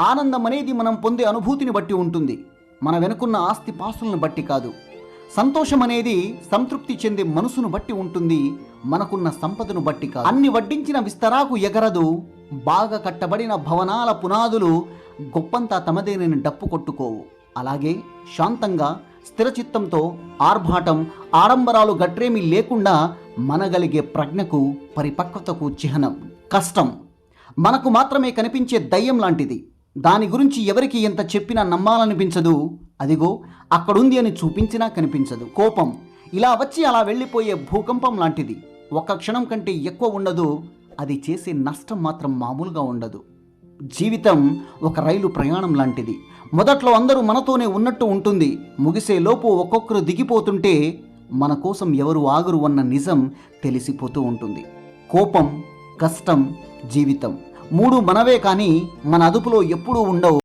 ఆనందం అనేది మనం పొందే అనుభూతిని బట్టి ఉంటుంది. మన వెనుకున్న ఆస్తి పాస్తులను బట్టి కాదు. సంతోషం అనేది సంతృప్తి చెందే మనసును బట్టి ఉంటుంది. మనకున్న సంపదను బట్టి కాదు. అన్ని వడ్డించిన విస్తరాకు ఎగరదు. బాగా కట్టబడిన భవనాల పునాదులు గొప్పంతా తమదేనని డప్పు కొట్టుకోవు. అలాగే శాంతంగా స్థిరచిత్తంతో ఆర్భాటం ఆడంబరాలు గట్రేమీ లేకుండా మనగలిగే ప్రజ్ఞకు పరిపక్వతకు చిహ్నం కష్టం. మనకు మాత్రమే కనిపించే దయ్యం లాంటిది. దాని గురించి ఎవరికి ఎంత చెప్పినా నమ్మాలనిపించదు. అదిగో అక్కడుంది అని చూపించినా కనిపించదు. కోపం. ఇలా వచ్చి అలా వెళ్ళిపోయే భూకంపం లాంటిది. ఒక్క క్షణం కంటే ఎక్కువ ఉండదు. అది చేసే నష్టం మాత్రం మామూలుగా ఉండదు. జీవితం ఒక రైలు ప్రయాణం లాంటిది. మొదట్లో అందరూ మనతోనే ఉన్నట్టు ఉంటుంది. ముగిసేలోపు ఒక్కొక్కరు దిగిపోతుంటే మన కోసం ఎవరు ఆగురు అన్న నిజం తెలిసిపోతూ ఉంటుంది. కోపం కష్టం జీవితం. మూడు మనవే కానీ మన అదుపులో ఎప్పుడూ ఉండవు.